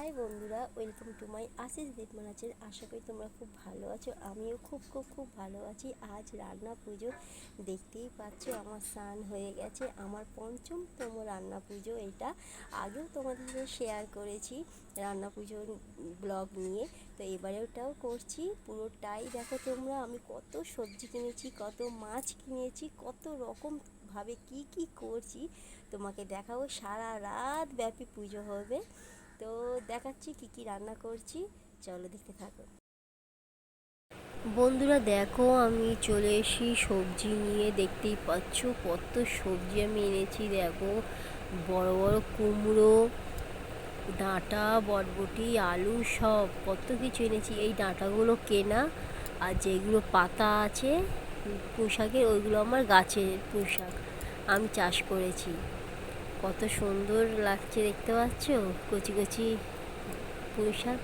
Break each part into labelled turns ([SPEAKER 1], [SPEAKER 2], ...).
[SPEAKER 1] High বন্ধুরা, welcome to my Ashis দেবমানাচের আশা করি তোমরা খুব ভালো আছো, আমিও খুব খুব খুব ভালো আছি। আজ রান্না পুজো দেখতেই পাচ্ছ, আমার স্নান হয়ে গেছে। আমার পঞ্চমতম রান্না পুজো এটা। আগেও তোমাদের সাথে শেয়ার করেছি রান্না পুজোর ব্লগ নিয়ে। তো এবারে ওটাও করছি। পুরোটাই দেখো তোমরা, আমি কত সবজি কিনেছি, কত মাছ কিনেছি, কত রকম ভাবে কি কি করছি। তোমাকে দেখাবো, সারা রাত ব্যাপী পুজো হবে। তো দেখাচ্ছি কি কি রান্না করছি। চলো দেখতে থাকো। বন্ধুরা দেখো, আমি চলে এসি সবজি নিয়ে। দেখতেই পাচ্ছ কত সবজি আমি এনেছি। দেখো, বড় বড় কুমড়ো, ডাঁটা, বটবটি, আলু সব কত কিছু এনেছি। এই ডাঁটাগুলো কেনা আর যেগুলো পাতা আছে পুঁশাকের ওইগুলো আমার গাছের পুঁশাক আমি চাষ করেছি। কত সুন্দর লাগছে দেখতে পাচ্ছ? কচি কচি পুঁইশাক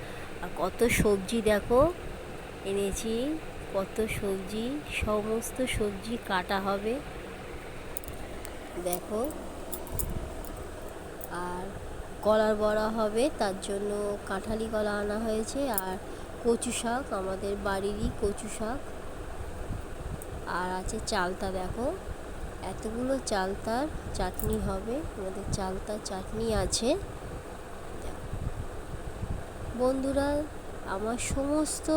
[SPEAKER 1] আর কত সবজি দেখো। এনেছি। কত সবজি, সমস্ত সবজি কাটা হবে। দেখো। আর কলার বড়া হবে, তার জন্য কাঁঠালি কলা আনা হয়েছে। আর কচু শাক, আমাদের বাড়িরই কচু শাক। আর আছে চালতা, দেখো। এতগুলো চালতার চাটনি হবে, আমাদের চালতার চাটনি আছে। বন্ধুরা, আমার সমস্ত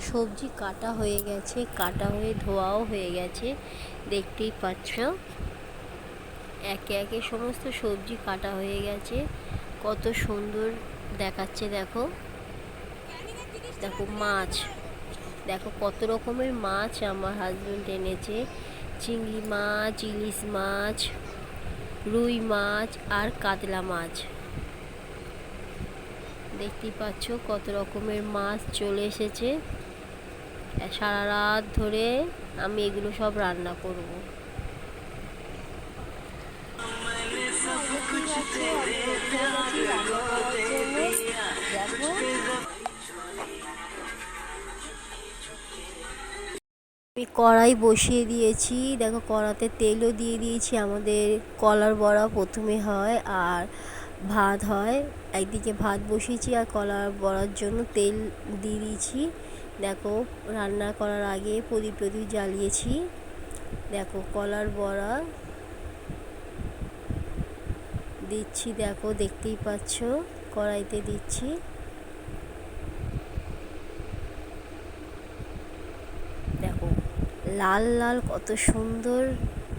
[SPEAKER 1] সবজি কাটা হয়ে গেছে, কাটা হয়ে ধোয়াও হয়ে গেছে, দেখতেই পাচ্ছ। একে একে সমস্ত সবজি কাটা হয়ে গেছে, কত সুন্দর দেখাচ্ছে, দেখো। দেখো মাছ, দেখো কত রকমের মাছ আমার হাজব্যান্ড এনেছে। চিংড়ি মাছ, ইলিশ মাছ, রুই মাছ আর কাতলা মাছ। দেখতেই পাচ্ছ কত রকমের মাছ চলে এসেছে। সারা রাত ধরে আমি এগুলো সব রান্না করব। কড়াই বসিয়ে দিয়েছি। দেখো কড়াতে তেলও দিয়ে দিয়েছি। আমাদের কলার বড়া প্রথমে হয় আর ভাত হয়। একদিকে ভাত বসিয়েছি আর কলার বড়ার জন্য তেল দিয়ে দিয়েছি। দেখো রান্না করার আগে প্রদীপ প্রদীপ জ্বালিয়েছি। দেখো কলার বড়া দিচ্ছি। দেখো দেখতেই পাচ্ছ, কড়াইতে দিচ্ছি দেখো লাল লাল কত সুন্দর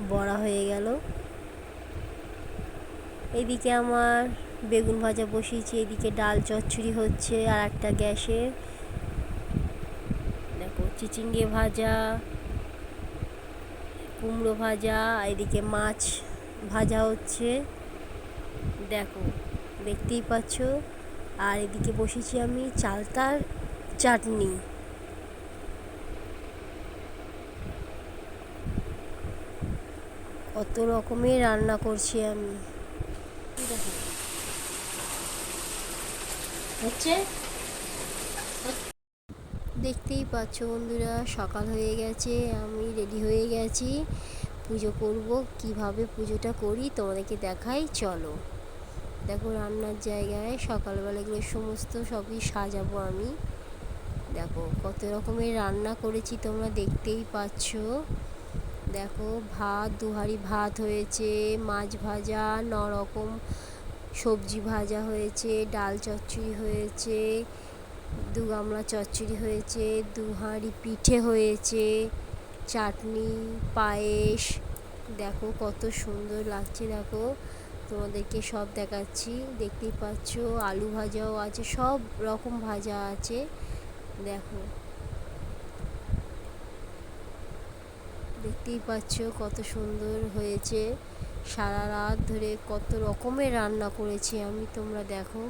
[SPEAKER 1] বড়া হয়ে গেল। এদিকে আমার বেগুন ভাজা বসিয়েছি, এদিকে ডাল চচ্চড়ি হচ্ছে আর একটা গ্যাসে। দেখো, চিচিঙ্গে ভাজা, কুমড়ো ভাজা, এদিকে মাছ ভাজা হচ্ছে। দেখো, দেখতেই পাচ্ছ। আর এদিকে বসেছি আমি চালতার চাটনি। কত রকমের রান্না করছি আমি।
[SPEAKER 2] হচ্ছে?
[SPEAKER 1] দেখতেই পাচ্ছ বন্ধুরা সকাল হয়ে গেছে আমি রেডি হয়ে গেছি। পুজো করব কীভাবে পুজোটা করি তোমাদেরকে দেখাই চলো। দেখো রান্নার জায়গায় সকালবেলা এগুলো সমস্ত সবই সাজাবো আমি। দেখো কত রকমের রান্না করেছি তোমরা দেখতেই পাচ্ছ। দেখো, ভাত দুহারি ভাত হয়েছে, মাছ ভাজা ন রকম সবজি ভাজা হয়েছে, ডাল চচ্চড়ি হয়েছে, দু গামলা চচ্চড়ি হয়েছে দু হাঁড়ি পিঠে হয়েছে, চাটনি, পায়েস। দেখো, কত সুন্দর লাগছে, দেখো। তোমাদেরকে সব দেখাচ্ছি, দেখতেই পাচ্ছ, আলু ভাজাও আছে, সব রকম ভাজা আছে। দেখো। দেখতেই পাচ্ছ কত সুন্দর হয়েছে। সারা রাত ধরে কত রকমের রান্না করেছি আমি, তোমরা দেখো।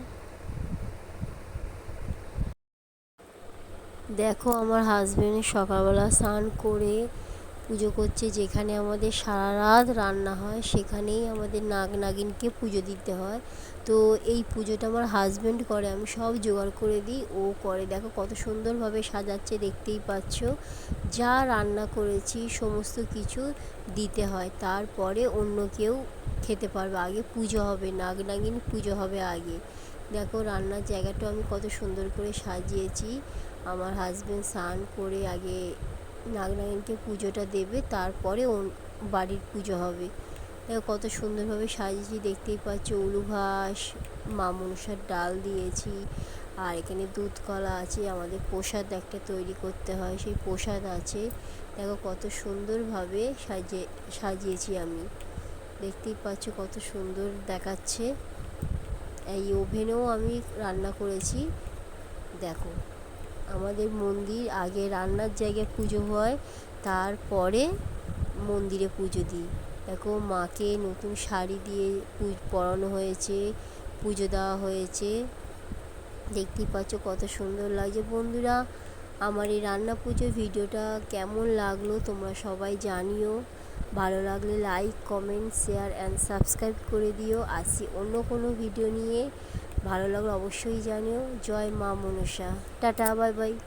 [SPEAKER 1] দেখো আমার হাজবেন্ড সকালবেলা স্নান করে পুজো করছে, যেখানে আমাদের সারা রাত রান্না হয়, সেখানেই আমাদের নাগ নাগিনকে পুজো দিতে হয়। তো এই পুজোটা আমার হাজব্যান্ড করে, আমি সব জোগাড় করে দিই, ও করে। দেখো কত সুন্দরভাবে সাজাচ্ছে, দেখতেই পাচ্ছ। যা রান্না করেছি, সমস্ত কিছু দিতে হয়। তারপরে অন্য কেউ খেতে পারবে। আগে পুজো হবে, নাগ নাগিন পুজো হবে আগে। দেখো রান্নার জায়গাটা আমি কত সুন্দর করে সাজিয়েছি। আমার হাজব্যান্ড স্নান করে আগে নাগনাগিনকে পুজোটা দেবে, তারপরে বাড়ির পুজো হবে। দেখো কত সুন্দরভাবে সাজিয়েছি, দেখতেই পাচ্ছ উলু ঘাস মা ডাল দিয়েছি, আর এখানে দুধ কলা আছে, আমাদের প্রসাদ একটা তৈরি করতে হয়, সেই প্রসাদ আছে। দেখো কত সুন্দরভাবে সাজিয়ে, সাজিয়েছি আমি। দেখতেই পাচ্ছ কত সুন্দর দেখাচ্ছে। এই ওভেনেও আমি রান্না করেছি, দেখো। আমাদের মন্দির আগে রান্নার জায়গায় পুজো হয়, তারপরে মন্দিরে পুজো দিই। দেখো, মাকে নতুন শাড়ি দিয়ে পরানো হয়েছে, পুজো দেওয়া হয়েছে। দেখতেই পাচ্ছ কত সুন্দর লাগছে। বন্ধুরা, আমার এই রান্না পুজো ভিডিওটা কেমন লাগল তোমরা সবাই জানিও। ভালো লাগলে like comment share and subscribe করে দিও। আসি অন্য কোনো ভিডিও নিয়ে। ভালো লাগলে অবশ্যই জানিও। জয় মা মনসা। Tata bye bye.